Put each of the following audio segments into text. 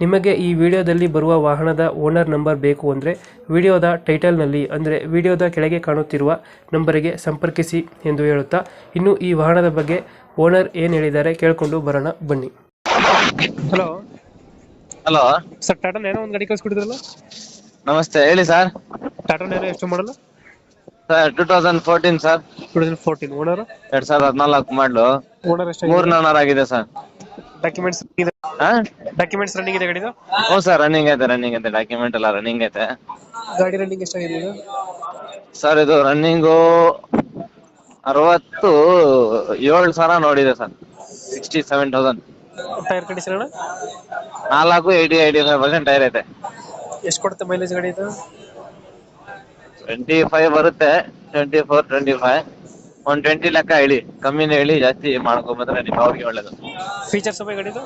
ನಿಮಗೆ ಈ ವಿಡಿಯೋದಲ್ಲಿ ಬರುವ ವಾಹನದ ಓನರ್ ನಂಬರ್ ಬೇಕು ಅಂದರೆ ವಿಡಿಯೋದ ಟೈಟಲ್ನಲ್ಲಿ ಅಂದರೆ ವಿಡಿಯೋದ ಕೆಳಗೆ ಕಾಣುತ್ತಿರುವ ನಂಬರಿಗೆ ಸಂಪರ್ಕಿಸಿ ಎಂದು ಹೇಳುತ್ತಾ ಇನ್ನು ಈ ವಾಹನದ ಬಗ್ಗೆ ಓನರ್ ಏನು ಹೇಳಿದ್ದಾರೆ ಕೇಳಿಕೊಂಡು ಬರೋಣ ಬನ್ನಿ. Hello. Hello. Sir Tata Nano ಒಂದು ಗಾಡಿ ಕಳಿಸ್ಕೊಟ್ಟಿದ್ರಲ್ಲ? ನಮಸ್ತೆ ಹೇಳಿ ಸರ್. ಟಾಟಾ ನೇನೋ ಎಷ್ಟು ಮಾಡಲ್ಲ sir two thousand fourteen sir. Two thousand fourteen owner? ಎರಡ್ ಸಾವಿರದ ಹದಿನಾಲ್ಕು ಮಾಡಲು. ಓನರ್ ಎಷ್ಟು ಮೂರ್ ಓನರ್ ಆಗಿದೆ ಸರ್. ಡಾಕ್ಯುಮೆಂಟ್ಸ್ ಹಾ ಡಾಕ್ಯುಮೆಂಟ್ಸ್ ರನ್ನಿಂಗ್ ಇದೆ ಗಾಡಿದು? ಹ್ಞೂ ಸರ್ ರನ್ನಿಂಗ್ ಐತೆ ರನ್ನಿಂಗ್ ಐತೆ ಡಾಕ್ಯುಮೆಂಟ್ ಎಲ್ಲ ರನ್ನಿಂಗ್ ಐತೆ. ಗಾಡಿ ರನ್ನಿಂಗ್ ಎಷ್ಟಾಗಿದೆ ಇದು? ಸರ್ ಇದು ರನ್ನಿಂಗು ಅರವತ್ತು ಏಳು ಸಾವಿರ ನೋಡಿದೆ sir. Sixty seven thousand tyre condition ಅಣ್ಣ? ನಾಲ್ಕು eighty eighty five percent tyre ಐತೆ. ಎಷ್ಟು ಕೊಡುತ್ತೆ ಮೈಲೇಜ್ ಗಾಡಿ ಇದು? ಟ್ವೆಂಟಿ ಫೈವ್ ಬರುತ್ತೆ. Twenty four twenty five one twenty ಲೆಕ್ಕ ಹೇಳಿ ಕಮ್ಮಿನೇ ಹೇಳಿ ಜಾಸ್ತಿ ಮಾಡ್ಕೊಂಬಂದ್ರೆ ನಿಮ್ಗೆ ಅವ್ರಿಗೆ ಒಳ್ಳೇದು. ಫೀಚರ್ಸ್ ಅಪ್ಪ ಗಾಡಿದು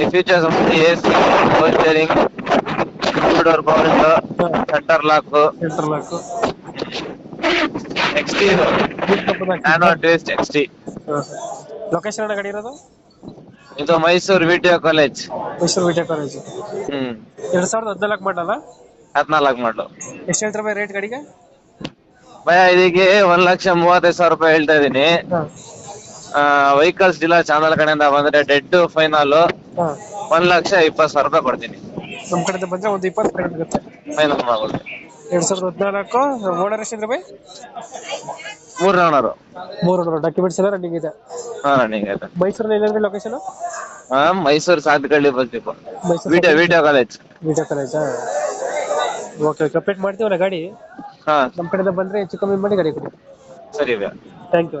ಈ features A C power steering door power centre lock centre lock X T Nano XT X T location ಅಣ್ಣ ಗಾಡಿ ಇರೋದು? ಇದು ಮೈಸೂರು ವಿಟಿಯೋ ಕಾಲೇಜ್ ಮೈಸೂರು ವಿಜಯ ಕಾಲೇಜ್ ಹ್ಮ್. ಎರಡ್ ಸಾವಿರದ ಹದಿನಾಲ್ಕು ಮಾಡಲ್ಲ? ಹದಿನಾಲ್ಕು ಮಾಡ್ಲು. ಎಷ್ಟು ಹೇಳ್ತಾರೆ ರೇಟ್ ಗಾಡಿಗೆ? ಭಯ ಇದಕ್ಕೆ ಒಂದ್ ಲಕ್ಷ ಮೂವತ್ತೈದು ಸಾವಿರ ರೂಪಾಯಿ ಹೇಳ್ತಾ ಇದೀನಿ ವೆಹಿಕಲ್ಸ್ ಡೀಲರ್ ಚಾನಲ್ ಕಡೆಯಿಂದ ಬಂದ್ರೆ ಡೆಡ್ ಫೈನಲ್ ಹಾಂ. ಒಂದ್ ಲಕ್ಷ ಇಪ್ಪತ್ತು ಸಾವಿರ ರೂಪಾಯಿ ಕೊಡ್ತೀನಿ. ನಮ್ ಕಡೆ ಬಂದ್ರೆ ಒಂದು ಇಪ್ಪತ್ತು ಫೈನ್ ಆಗುತ್ತೆ. ಫೈನಲ್ ಮಾಡ್ಬೋದು ಎರಡ್ ಸಾವಿರದ ಹದಿನಾಲ್ಕು ಓನರ್ ಎಷ್ಟಿದ್ರೆ ಬೈ? ಮೂರ್ ರನ್ನರು ಮೂರು ಓನರ್ ಡಾಕ್ಯುಮೆಂಟ್ಸ್ ಎಲ್ಲ ರನ್ನಿಂಗ್ ಇದೆ. ಹಾ ರನ್ನಿಂಗ್ ಆಯ್ತು ಮೈಸೂರಲ್ಲಿ ಎಲ್ಲಂದ್ರೆ ಲೊಕೇಶನ್ ಹಾ ಮೈಸೂರು ಸಾತ್ಕಳ್ಳಿ ಬರ್ಬೇಕು Mysuru video video college Vijaya ಕಾಲೇಜಾ okay complete ಮಾಡ್ತೀವಲ್ಲ ಗಾಡಿ? ಹಾ. ನಮ್ಮ ಕಡೆಯಿಂದ ಬಂದ್ರೆ ಹೆಚ್ಚು ಕಮ್ಮಿ ಮಾಡಿ ಗಾಡಿ ಕೊಡಿ. ಸರಿ ಥ್ಯಾಂಕ್ ಯು